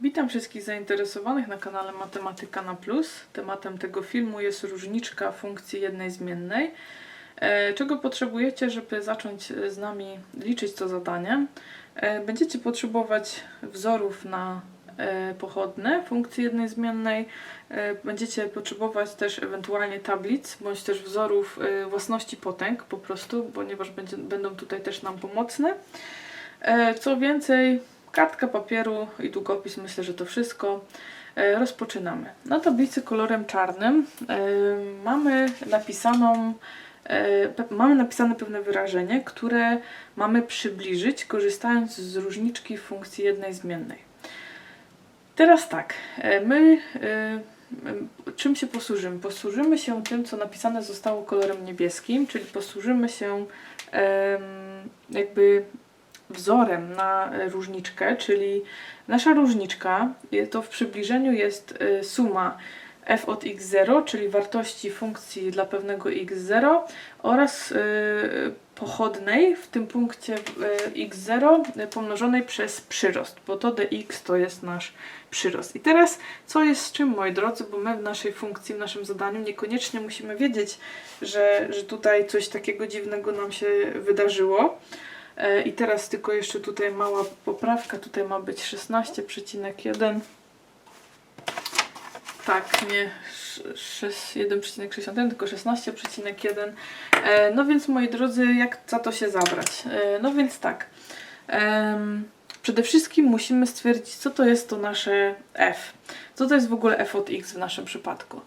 Witam wszystkich zainteresowanych na kanale Matematyka na Plus. Tematem tego filmu jest różniczka funkcji jednej zmiennej. E, Czego potrzebujecie, żeby zacząć e, z nami liczyć to zadanie? E, Będziecie potrzebować wzorów na pochodne funkcji jednej zmiennej. Będziecie potrzebować też ewentualnie tablic, bądź też wzorów własności potęg po prostu, ponieważ będzie, będą tutaj też nam pomocne. Co więcej, kartka papieru i długopis, myślę, że to wszystko. E, Rozpoczynamy. Na tablicy kolorem czarnym e, mamy napisaną e, mamy napisane pewne wyrażenie, które mamy przybliżyć, korzystając z różniczki funkcji jednej zmiennej. Teraz tak, my czym się posłużymy? Posłużymy się tym, co napisane zostało kolorem niebieskim, czyli posłużymy się jakby wzorem na różniczkę, czyli nasza różniczka to w przybliżeniu jest e, suma f od x0, czyli wartości funkcji dla pewnego x0 oraz e, pochodnej w tym punkcie e, x0 pomnożonej przez przyrost, bo to dx to jest nasz przyrost. I teraz co jest z czym, moi drodzy, bo my w naszej funkcji, w naszym zadaniu niekoniecznie musimy wiedzieć, że, że tutaj coś takiego dziwnego nam się wydarzyło. E, I teraz tylko jeszcze tutaj mała poprawka. Tutaj ma być 16,1. Tak, nie sz- sz- 1,61, tylko 16,1. E, No więc moi drodzy, jak za to się zabrać? E, No więc tak. Em, Przede wszystkim musimy stwierdzić, co to jest to nasze f. Co to jest w ogóle f od x w naszym przypadku.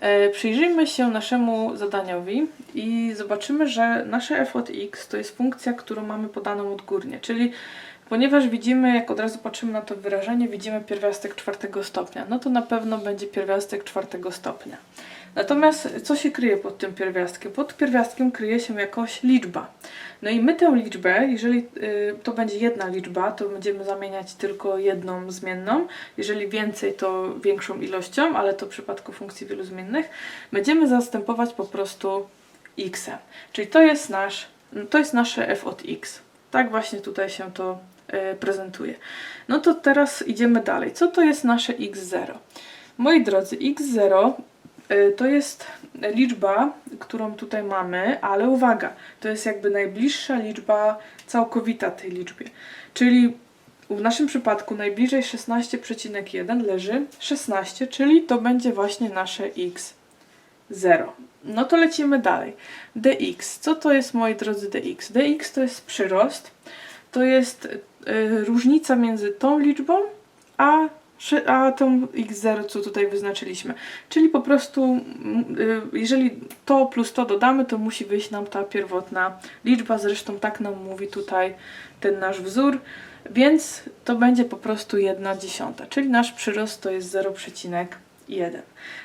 E, Przyjrzyjmy się naszemu zadaniowi i zobaczymy, że nasze f od x to jest funkcja, którą mamy podaną odgórnie, czyli ponieważ widzimy, jak od razu patrzymy na to wyrażenie, widzimy pierwiastek czwartego stopnia, no to na pewno będzie pierwiastek czwartego stopnia. Natomiast co się kryje pod tym pierwiastkiem? Pod pierwiastkiem kryje się jakoś liczba. No i my tę liczbę, jeżeli y, to będzie jedna liczba, to będziemy zamieniać tylko jedną zmienną. Jeżeli więcej, to większą ilością, ale to w przypadku funkcji wielozmiennych. Będziemy zastępować po prostu x. Czyli to jest nasz, to jest nasze f od x. Tak właśnie tutaj się to prezentuje. No to teraz idziemy dalej. Co to jest nasze x0? Moi drodzy, x0 y, to jest liczba, którą tutaj mamy, ale uwaga, to jest jakby najbliższa liczba całkowita tej liczbie. Czyli w naszym przypadku najbliżej 16,1 leży 16, czyli to będzie właśnie nasze x0. No to lecimy dalej. dx. Co to jest, moi drodzy, dx? dx to jest przyrost. To jest y, różnica między tą liczbą, a, a tą x0, co tutaj wyznaczyliśmy. Czyli po prostu, y, jeżeli to plus to dodamy, to musi wyjść nam ta pierwotna liczba. Zresztą tak nam mówi tutaj ten nasz wzór. Więc to będzie po prostu 1 dziesiąta, czyli nasz przyrost to jest 0,1.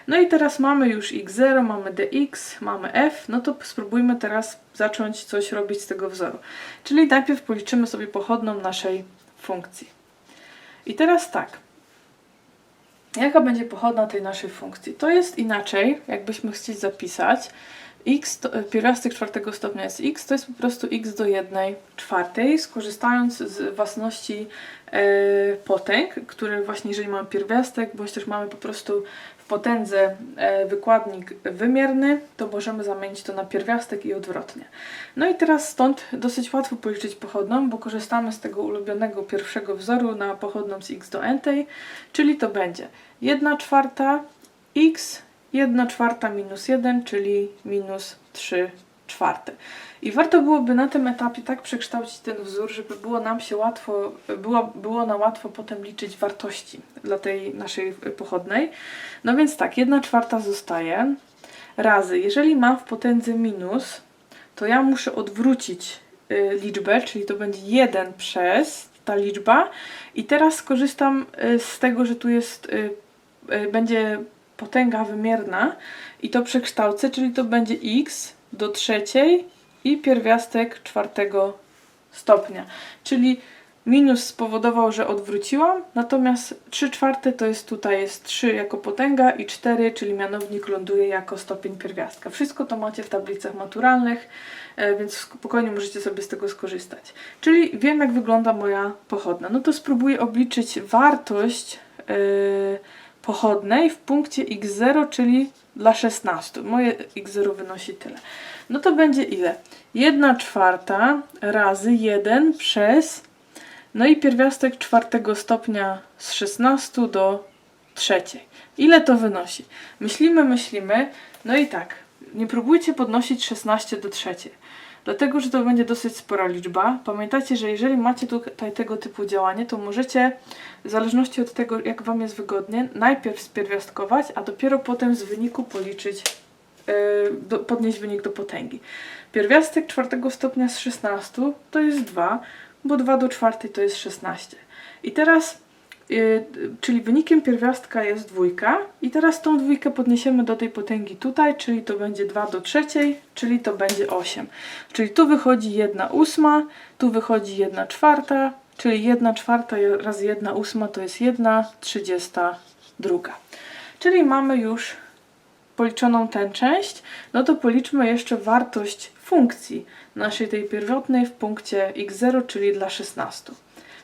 No i teraz mamy już x0, mamy dx, mamy f, no to spróbujmy teraz zacząć coś robić z tego wzoru. Czyli najpierw policzymy sobie pochodną naszej funkcji. I teraz tak. Jaka będzie pochodna tej naszej funkcji? To jest inaczej, jakbyśmy chcieli zapisać. X, to, pierwiastek czwartego stopnia jest x, to jest po prostu x do 1 czwartej, skorzystając z własności e, potęg, które właśnie jeżeli mamy pierwiastek, bądź też mamy po prostu w potędze e, wykładnik wymierny, to możemy zamienić to na pierwiastek i odwrotnie. No i teraz stąd dosyć łatwo policzyć pochodną, bo korzystamy z tego ulubionego pierwszego wzoru na pochodną z x do n, czyli to będzie 1 czwarta x 1 czwarta minus 1, czyli minus 3 czwarte. I warto byłoby na tym etapie tak przekształcić ten wzór, żeby było nam się łatwo, było, było na łatwo potem liczyć wartości dla tej naszej pochodnej. No więc tak, 1 czwarta zostaje razy, jeżeli mam w potędze minus, to ja muszę odwrócić y, liczbę, czyli to będzie 1 przez ta liczba i teraz skorzystam y, z tego, że tu jest, y, będzie potęga wymierna i to przekształcę, czyli to będzie x do trzeciej i pierwiastek czwartego stopnia. Czyli minus spowodował, że odwróciłam, natomiast 3 czwarte to jest tutaj jest 3 jako potęga i 4, czyli mianownik ląduje jako stopień pierwiastka. Wszystko to macie w tablicach maturalnych, e, więc spokojnie możecie sobie z tego skorzystać. Czyli wiem jak wygląda moja pochodna. No to spróbuję obliczyć wartość pochodnej w punkcie x0, czyli dla 16. Moje x0 wynosi tyle. No to będzie ile? 1 czwarta razy 1 przez no i pierwiastek czwartego stopnia z 16 do trzeciej. Ile to wynosi? Myślimy, myślimy, no i tak, nie próbujcie podnosić 16 do trzeciej, dlatego że to będzie dosyć spora liczba. Pamiętajcie, że jeżeli macie tutaj tego typu działanie, to możecie, w zależności od tego, jak Wam jest wygodnie, najpierw spierwiastkować, a dopiero potem z wyniku policzyć, yy, do, podnieść wynik do potęgi. Pierwiastek czwartego stopnia z 16 to jest 2, bo 2 do czwartej to jest 16. I teraz, czyli wynikiem pierwiastka jest dwójka i teraz tą dwójkę podniesiemy do tej potęgi tutaj, czyli to będzie 2 do trzeciej, czyli to będzie 8. Czyli tu wychodzi 1 ósma, tu wychodzi 1 czwarta, czyli 1 czwarta razy 1 ósma to jest 1 trzydziesta druga. Czyli mamy już policzoną tę część, no to policzmy jeszcze wartość funkcji naszej tej pierwotnej w punkcie x0, czyli dla 16.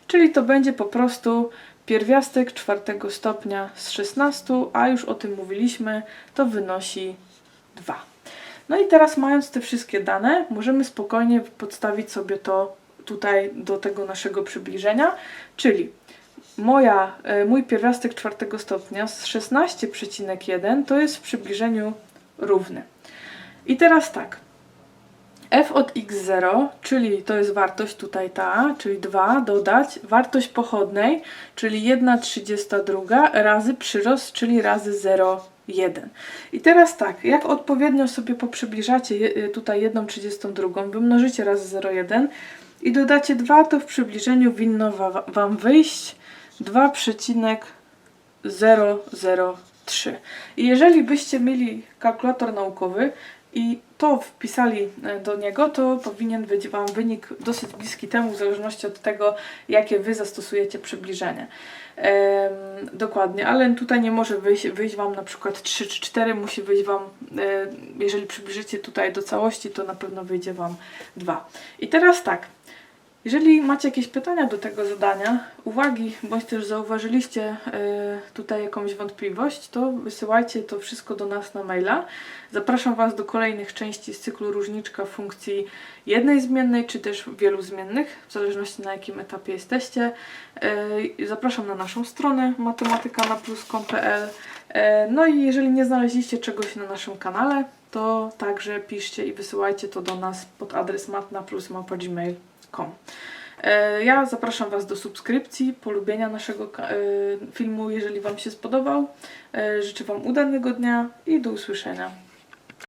Czyli to będzie po prostu pierwiastek czwartego stopnia z 16, a już o tym mówiliśmy, to wynosi 2. No i teraz mając te wszystkie dane, możemy spokojnie podstawić sobie to tutaj do tego naszego przybliżenia, czyli moja, e, mój pierwiastek czwartego stopnia z 16,1 to jest w przybliżeniu równy. I teraz tak, f od x0, czyli to jest wartość tutaj ta, czyli 2, dodać wartość pochodnej, czyli 1,32 razy przyrost, czyli razy 0,1. I teraz tak, jak odpowiednio sobie poprzybliżacie je- tutaj 1,32, wymnożycie razy 0,1 i dodacie 2, to w przybliżeniu winno wa- Wam wyjść 2,003. I jeżeli byście mieli kalkulator naukowy i to wpisali e, do niego, to powinien być Wam wynik dosyć bliski temu, w zależności od tego, jakie Wy zastosujecie przybliżenie. Em, dokładnie, ale tutaj nie może wyjść, wyjść Wam na przykład 3 czy 4, musi wyjść Wam, e, jeżeli przybliżycie tutaj do całości, to na pewno wyjdzie Wam 2. I teraz tak, jeżeli macie jakieś pytania do tego zadania, uwagi, bądź też zauważyliście e, tutaj jakąś wątpliwość, to wysyłajcie to wszystko do nas na maila. Zapraszam Was do kolejnych części z cyklu różniczka funkcji jednej zmiennej, czy też wielu zmiennych, w zależności na jakim etapie jesteście. E, Zapraszam na naszą stronę matematykanaplus.pl E, No i jeżeli nie znaleźliście czegoś na naszym kanale, to także piszcie i wysyłajcie to do nas pod adres matnaplus.gmail.com E, Ja zapraszam Was do subskrypcji, polubienia naszego e, filmu, jeżeli Wam się spodobał. E, Życzę Wam udanego dnia i do usłyszenia.